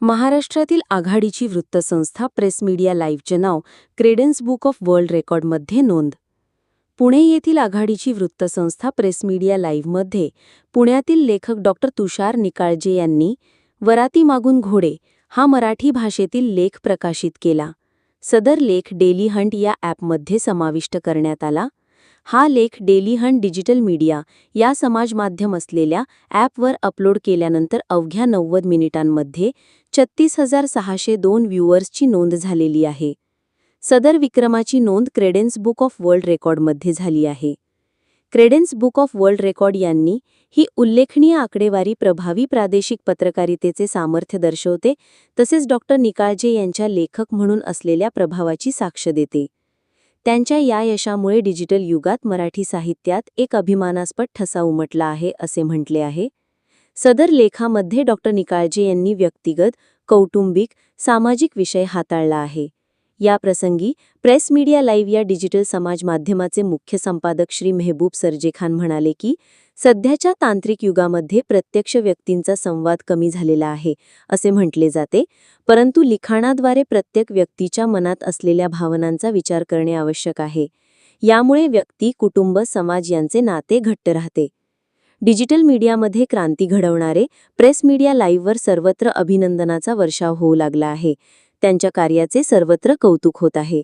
महाराष्ट्रातील आघाडीची वृत्तसंस्था प्रेस मीडिया लाईव्हचे नाव क्रेडेन्स बुक ऑफ वर्ल्ड रेकॉर्डमध्ये नोंद. पुणे येथील आघाडीची वृत्तसंस्था प्रेस मीडिया लाईव्हमध्ये पुण्यातील लेखक डॉक्टर तुषार निकाळजे यांनी वराती मागून घोडे हा मराठी भाषेतील लेख प्रकाशित केला. सदर लेख डेली हंट या ॲपमध्ये समाविष्ट करण्यात आला. हा लेख डेली हंट डिजिटल मीडिया या समाजमाध्यम असलेल्या ॲपवर अपलोड केल्यानंतर अवघ्या नव्वद मिनिटांमध्ये छत्तीस हजार सहाशे दोन व्ह्युअर्सची नोंद झालेली आहे. सदर विक्रमाची नोंद क्रेडेन्स बुक ऑफ वर्ल्ड रेकॉर्डमध्ये झाली आहे. Credence book of world record यांनी ही उल्लेखनीय आकडेवारी प्रभावी प्रादेशिक पत्रकारितेचे सामर्थ्य दर्शवते तसेच डॉक्टर निकाळजे यांच्या लेखक म्हणून असलेल्या प्रभावाची साक्ष देते. त्यांच्या या यशामुळे डिजिटल युगात मराठी साहित्यात एक अभिमानास्पद ठसा उमटला आहे असे म्हटले आहे. सदर लेखामध्ये डॉक्टर निकाळजे यांनी व्यक्तिगत कौटुंबिक सामाजिक विषय हाताळला आहे. या प्रसंगी प्रेस मीडिया लाईव्ह या डिजिटल समाज माध्यमाचे मुख्य संपादक श्री मेहबूब सरजेखान म्हणाले की सध्याच्या तांत्रिक युगामध्ये प्रत्यक्ष व्यक्तींचा संवाद कमी झालेला आहे असे म्हटले जाते परंतु लिखाणाद्वारे प्रत्येक व्यक्तीच्या मनात असलेल्या भावनांचा विचार करणे आवश्यक आहे. यामुळे व्यक्ती कुटुंब समाज यांचे नाते घट्ट राहते. डिजिटल मीडियामध्ये क्रांती घडवणारे प्रेस मीडिया लाईव्हवर सर्वत्र अभिनंदनाचा वर्षाव होऊ लागला आहे. त्यांच्या कार्याचे सर्वत्र कौतुक होत आहे.